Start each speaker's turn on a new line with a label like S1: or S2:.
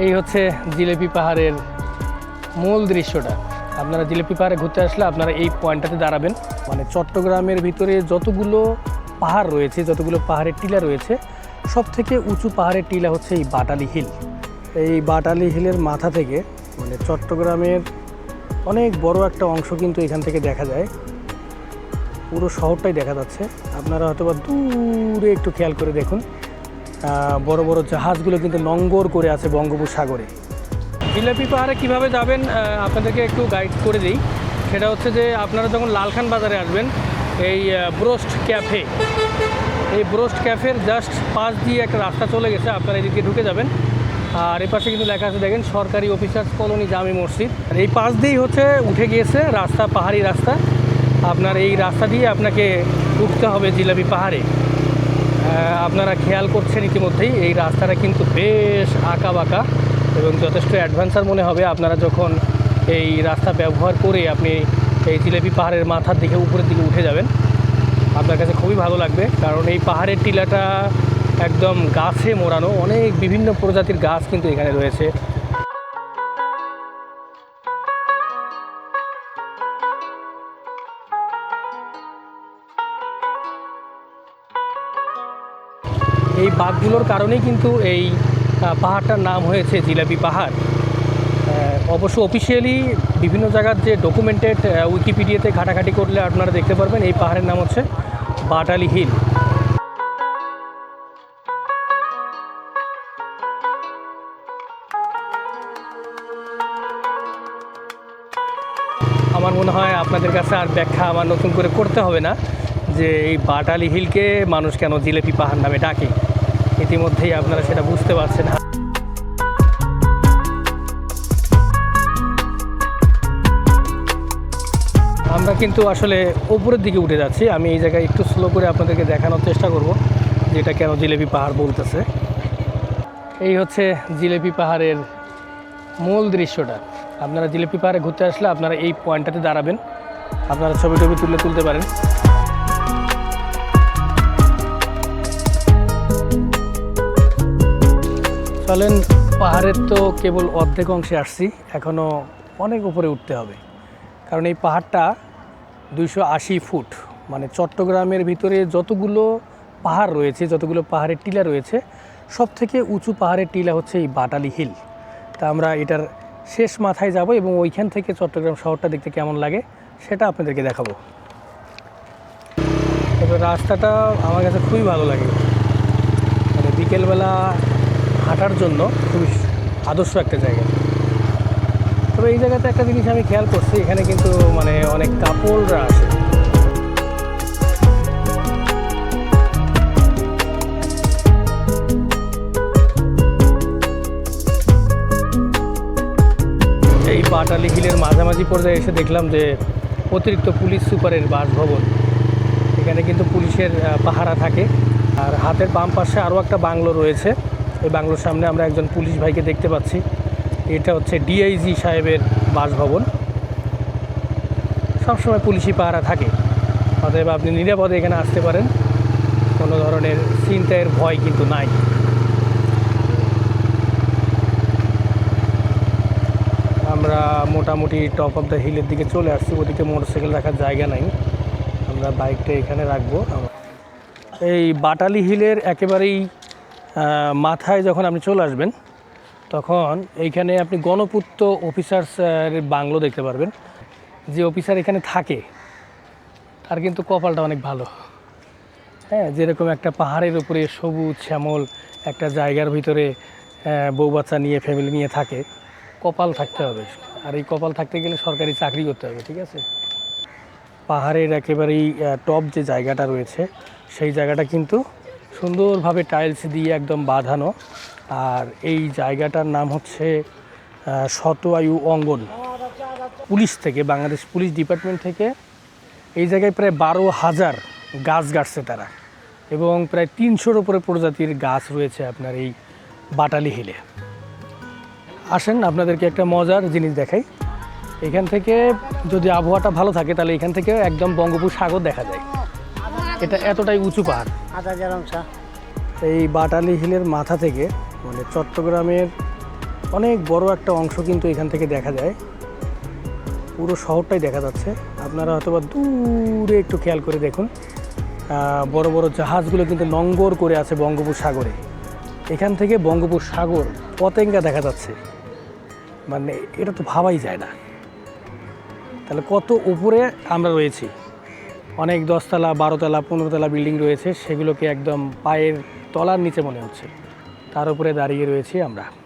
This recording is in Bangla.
S1: এই হচ্ছে জিলেপি পাহাড়ের মূল দৃশ্যটা। আপনারা জিলেপি পাহাড়ে ঘুরতে আসলে আপনারা এই পয়েন্টটাতে দাঁড়াবেন। মানে চট্টগ্রামের ভিতরে যতগুলো পাহাড় রয়েছে, যতগুলো পাহাড়ের টিলা রয়েছে সব থেকে উঁচু পাহাড়ের টিলা হচ্ছে এই বাটালি হিল। এই বাটালি হিলের মাথা থেকে মানে চট্টগ্রামের অনেক বড় একটা অংশ কিন্তু এখান থেকে দেখা যায়। পুরো শহরটাই দেখা যাচ্ছে। আপনারা হয়তো বা দূরে একটু খেয়াল করে দেখুন। বড় বড় জাহাজগুলো কিন্তু নঙ্গর করে আছে বঙ্গোপসাগরে। জিলাপি পাহাড়ে কীভাবে যাবেন আপনাদেরকে একটু গাইড করে দিই। সেটা হচ্ছে যে আপনারা যখন লালখান বাজারে আসবেন, এই ব্রোস্ট ক্যাফে এই ব্রোস্ট ক্যাফের জাস্ট পাশ দিয়ে একটা রাস্তা চলে গেছে, আপনারা এদিকে ঢুকে যাবেন। আর এই পাশে কিন্তু লেখা আছে, দেখেন, সরকারি অফিসার্স কলোনি জামি মসজিদ। আর এই পাশ দিয়েই হচ্ছে উঠে গিয়েছে রাস্তা, পাহাড়ি রাস্তা। আপনার এই রাস্তা দিয়ে আপনাকে উঠতে হবে জিলাপি পাহাড়ে। আপনারা খেয়াল করছেন ইতিমধ্যেই, এই রাস্তাটা কিন্তু বেশ আঁকা বাঁকা এবং যথেষ্ট অ্যাডভেঞ্চার মনে হবে আপনারা যখন এই রাস্তা ব্যবহার করে আপনি এই জিলেপি পাহাড়ের মাথার দিকে, উপরের দিকে উঠে যাবেন। আপনার কাছে খুবই ভালো লাগবে, কারণ এই পাহাড়ের টিলাটা একদম গাছে মোড়ানো, অনেক বিভিন্ন প্রজাতির গাছ কিন্তু এখানে রয়েছে। এই বাঘগুলোর কারণেই কিন্তু এই পাহাড়টার নাম হয়েছে জিলাপি পাহাড়। অবশ্য অফিসিয়ালি বিভিন্ন জায়গার যে ডকুমেন্টেড উইকিপিডিয়াতে ঘাটাঘাটি করলে আপনারা দেখতে পারবেন, এই পাহাড়ের নাম হচ্ছে বাটালি হিল। আমার মনে হয় আপনাদের কাছে আর ব্যাখ্যা আমার নতুন করে করতে হবে না, যে এই বাটালি হিলকে মানুষ কেন জিলেপি পাহাড় নামে ডাকে। ইতিমধ্যেই আপনারা সেটা বুঝতে পারছেন। আমরা কিন্তু আসলে উপরের দিকে উঠে যাচ্ছি। আমি এই জায়গায় একটু স্লো করে আপনাদেরকে দেখানোর চেষ্টা করব যে এটা কেন জিলেপি পাহাড় বলতেছে। এই হচ্ছে জিলেপি পাহাড়ের মূল দৃশ্যটা। আপনারা জিলেপি পাহাড়ে ঘুরতে আসলে আপনারা এই পয়েন্টটাতে দাঁড়াবেন। আপনারা ছবি টবি তুলে তুলতে পারেন। চলেন পাহাড়ের তো কেবল অর্ধেক অংশে আসছি এখনও অনেক উপরে উঠতে হবে। কারণ এই পাহাড়টা দুইশো আশি ফুট মানে চট্টগ্রামের ভিতরে যতগুলো পাহাড় রয়েছে, যতগুলো পাহাড়ের টিলা রয়েছে সব থেকে উঁচু পাহাড়ের টিলা হচ্ছে এই বাটালি হিল। তা আমরা এটার শেষ মাথায় যাব এবং ওইখান থেকে চট্টগ্রাম শহরটা দেখতে কেমন লাগে, সেটা আপনাদেরকে দেখাবো। রাস্তাটা আমার কাছে খুবই ভালো লাগে। মানে বিকেলবেলা হাঁটার জন্য খুবই আদর্শ একটা জায়গা। তবে এই জায়গাতে একটা জিনিস আমি খেয়াল করছি, এখানে কিন্তু মানে অনেক কাপড়রা আসে। এই পাটালি হিলের মাঝামাঝি পর্যায়ে এসে দেখলাম যে অতিরিক্ত পুলিশ সুপারের বাসভবন। এখানে কিন্তু পুলিশের পাহারা থাকে। আর হাতের বাম পাশে আরও একটা বাংলো রয়েছে। ওই বাংলোর সামনে আমরা একজন পুলিশ ভাইকে দেখতে পাচ্ছি। এটা হচ্ছে ডিআইজি সাহেবের বাসভবন। সবসময় পুলিশি পাহারা থাকে। অতএব আপনি নিরাপদে এখানে আসতে পারেন। কোনো ধরনের চিন্তায়ের ভয় কিন্তু নাই। আমরা মোটামুটি টপ অফ দ্য হিলের দিকে চলে আসছি। ওদিকে মোটরসাইকেল রাখার জায়গা নাই। আমরা বাইকটা এখানে রাখব। এই বাটালি হিলের একেবারেই মাথায় যখন আপনি চলে আসবেন, তখন এইখানে আপনি গণপূর্ত অফিসার্স বাংলো দেখতে পারবেন। যে অফিসার এখানে থাকে, তার কিন্তু কপালটা অনেক ভালো। হ্যাঁ যেরকম একটা পাহাড়ের উপরে সবুজ শ্যামল, একটা জায়গার ভিতরে বউ বাচ্চা নিয়ে ফ্যামিলি নিয়ে থাকে, কপাল থাকতে হবে। আর এই কপাল থাকতে গেলে সরকারি চাকরি করতে হবে, ঠিক আছে? পাহাড়ের একেবারেই টপ যে জায়গাটা রয়েছে, সেই জায়গাটা কিন্তু সুন্দরভাবে টাইলস দিয়ে একদম বাঁধানো। আর এই জায়গাটার নাম হচ্ছে আহ, শত আয়ু অঙ্গন। পুলিশ থেকে বাংলাদেশ পুলিশ ডিপার্টমেন্ট থেকে এই জায়গায় প্রায় বারো হাজার গাছ গাছছে তারা এবং প্রায় তিনশোর উপরে প্রজাতির গাছ রয়েছে আপনার এই বাটালি হিলে। আসেন আপনাদেরকে একটা মজার জিনিস দেখাই। এখান থেকে যদি আবহাওয়াটা ভালো থাকে তাহলে এখান থেকে একদম বঙ্গোপসাগর দেখা যায়। এটা এতটাই উঁচু পাহাড়।
S2: আট হাজার অংশ
S1: এই বাটালি হিলের মাথা থেকে মানে চট্টগ্রামের অনেক বড় একটা অংশ কিন্তু এখান থেকে দেখা যায়। পুরো শহরটাই দেখা যাচ্ছে। আপনারা হয়তো বা দূরে একটু খেয়াল করে দেখুন। বড় বড় জাহাজগুলো কিন্তু নঙ্গর করে আছে বঙ্গোপসাগরে। এখান থেকে বঙ্গোপসাগর পতেঙ্গা দেখা যাচ্ছে। মানে এটা তো ভাবাই যায় না। তাহলে কত উপরে আমরা রয়েছি? অনেক দশতলা, বারোতলা, পনেরোতলা বিল্ডিং রয়েছে, সেগুলোকে একদম পায়ের তলার নিচে মনে হচ্ছে। তার উপরে দাঁড়িয়ে রয়েছি আমরা।